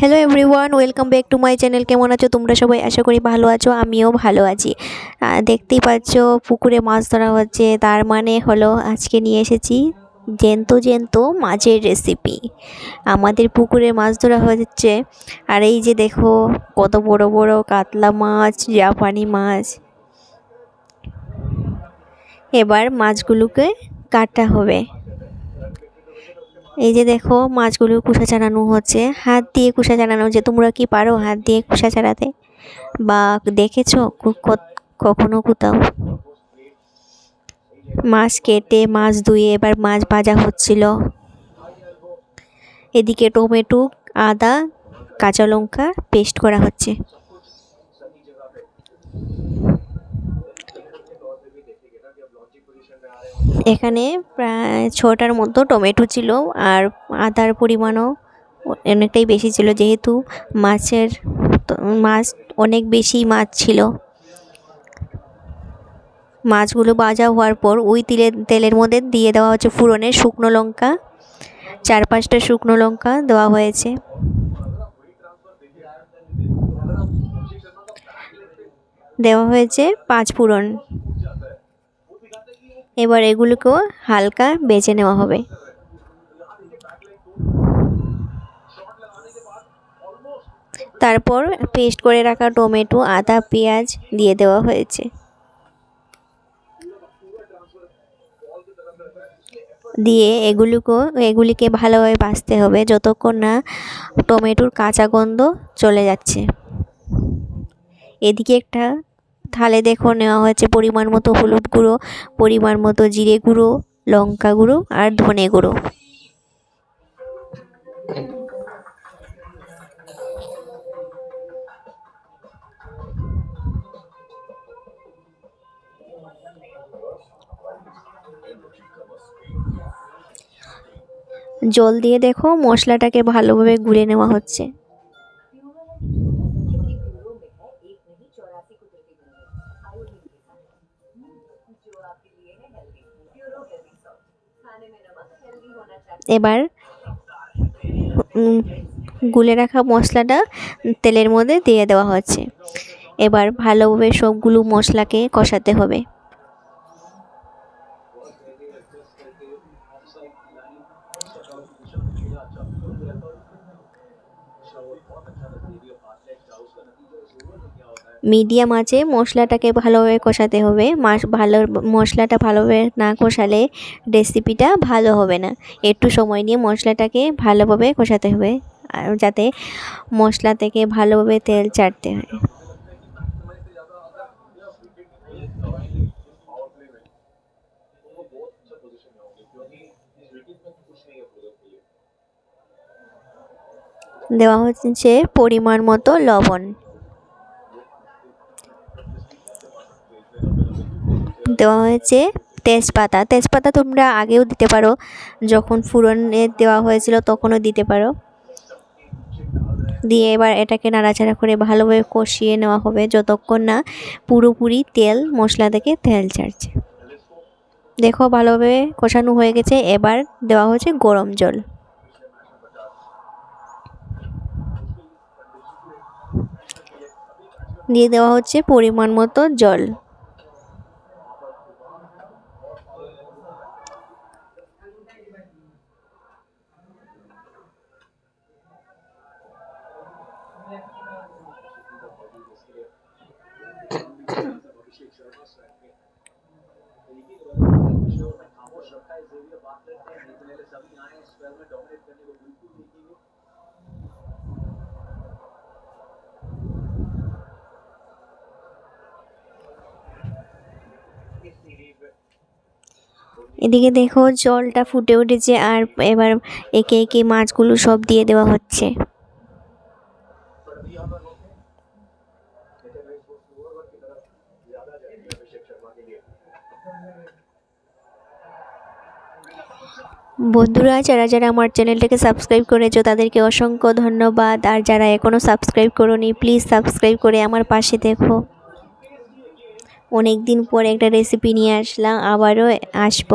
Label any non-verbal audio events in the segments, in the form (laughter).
Hello everyone welcome back to my channel কেমন আছো তোমরা সবাই? আশা করি ভালো আছো, আমিও ভালো আছি। দেখতেই পাচ্ছ পুকুরে মাছ ধরা হচ্ছে। তার মানে হলো আজকে নিয়ে এসেছি জ্যান্ত জ্যান্ত মাছের রেসিপি আমাদের পুকুরে মাছ ধরা হচ্ছে। আর এই যে দেখো, কত বড় বড় কাতলা মাছ, জাপানি মাছ। এবার মাছগুলোকে কাটা হবে। এই যে দেখো, মাছগুলো কুসা চালানো হচ্ছে। হাত দিয়ে কুসা চালানো হচ্ছে। তোমরা কি পারো হাত দিয়ে কুসা চালাতে বা দেখেছ কখনো কোথাও? মাছ কেটে, মাছ ধুয়ে এবার মাছ ভাজা হচ্ছিল। এদিকে টমেটো, আদা, কাঁচা লঙ্কা পেস্ট করা হচ্ছে। এখানে প্রায় ছটার মতো টমেটো ছিল আর আদার পরিমাণও অনেকটাই বেশি ছিল যেহেতু মাছের মাছ অনেক বেশি মাছ ছিল। মাছগুলো ভাজা হওয়ার পর ওই তেলের তেলের মধ্যে দিয়ে দেওয়া হচ্ছে ফুরনের শুকনো লঙ্কা। চার পাঁচটা শুকনো লঙ্কা দেওয়া হয়েছে। দেওয়া হয়েছে পাঁচ ফোড়ন এবার এগুলোকেও হালকা বেছে নেওয়া হবে। তারপর পেস্ট করে রাখা টমেটো, আদা, পেঁয়াজ দিয়ে দেওয়া হয়েছে। দিয়ে এগুলোকে, এগুলিকে ভালোভাবে ভাজতে হবে যতক্ষণ না টমেটোর কাঁচা গন্ধ চলে যাচ্ছে। এদিকে একটা থালে দেখো নেওয়া হয়েছে পরিমাণ মতো হলুদ গুঁড়ো, পরিমাণ মতো জিরে গুঁড়ো, লঙ্কা গুঁড়ো আর ধনে গুঁড়ো। জল দিয়ে দেখো মশলাটাকে ভালোভাবে গুলে নেওয়া হচ্ছে। এবার গুলে রাখা মশলাটা তেলের মধ্যে দিয়ে দেওয়া হচ্ছে। এবার ভালোভাবে সবগুলো মশলাকে কষাতে হবে। মিডিয়াম আছে, মশলাটাকে ভালোভাবে কষাতে হবে। মাস ভালো, মশলাটা ভালোভাবে না কষালে রেসিপিটা ভালো হবে না। একটু সময় নিয়ে মশলাটাকে ভালোভাবে কষাতে হবে, আর যাতে মশলা থেকে ভালোভাবে তেল ছাড়তে হয়। দেওয়া হচ্ছে পরিমাণ মতো লবণ। দেওয়া হয়েছে তেজপাতা। তেজপাতা তোমরা আগেও দিতে পারো। যখন ফুরনে দেওয়া হয়েছিল তখনও দিতে পারো। দিয়ে এবার এটাকে নাড়াচাড়া করে ভালোভাবে কষিয়ে নেওয়া হবে যতক্ষণ না পুরোপুরি তেল মশলা থেকে তেল ছাড়ছে। দেখো ভালোভাবে কষানো হয়ে গেছে। এবার দেওয়া হচ্ছে গরম জল। দিয়ে দেওয়া হচ্ছে পরিমাণ মতো জল। (coughs) এদিকে দেখো জলটা ফুটে উঠেছে আর এবার একে একে মাছগুলো সব দিয়ে দেওয়া হচ্ছে। বন্ধুরা, যারা যারা আমার চ্যানেলটাকে সাবস্ক্রাইব করেছ, তাদেরকে অসংখ্য ধন্যবাদ। আর যারা এখনও সাবস্ক্রাইব করোনি, প্লিজ সাবস্ক্রাইব করে আমার পাশে দেখো। অনেক দিন পর একটা রেসিপি নিয়ে আসলাম, আবারও আসব।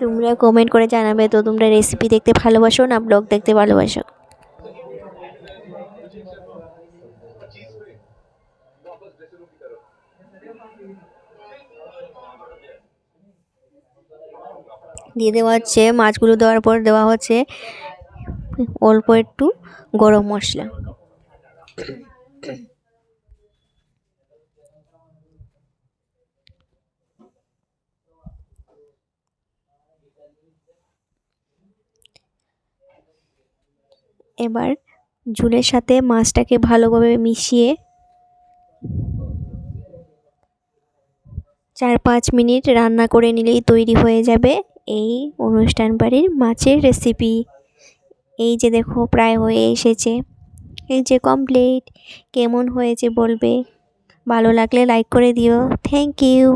তোমরা কমেন্ট করে জানাবে তো তোমরা রেসিপি দেখতে ভালোবাসো না ব্লগ দেখতে ভালোবাসো? দিয়ে দেওয়া হচ্ছে, মাছগুলো দেওয়ার পর দেওয়া হচ্ছে অল্প একটু গরম মশলা। এবার ঝুলের সাথে মাছটাকে ভালোভাবে মিশিয়ে চার পাঁচ মিনিট রান্না করে নিলেই তৈরি হয়ে যাবে। এই অনুষ্ঠান বাড়ির মাছের রেসিপি এই যে দেখো, প্রায় হয়ে এসেছে। এই যে কমপ্লিট কেমন হয়েছে বলবে? ভালো লাগলে লাইক করে দিও। Thank you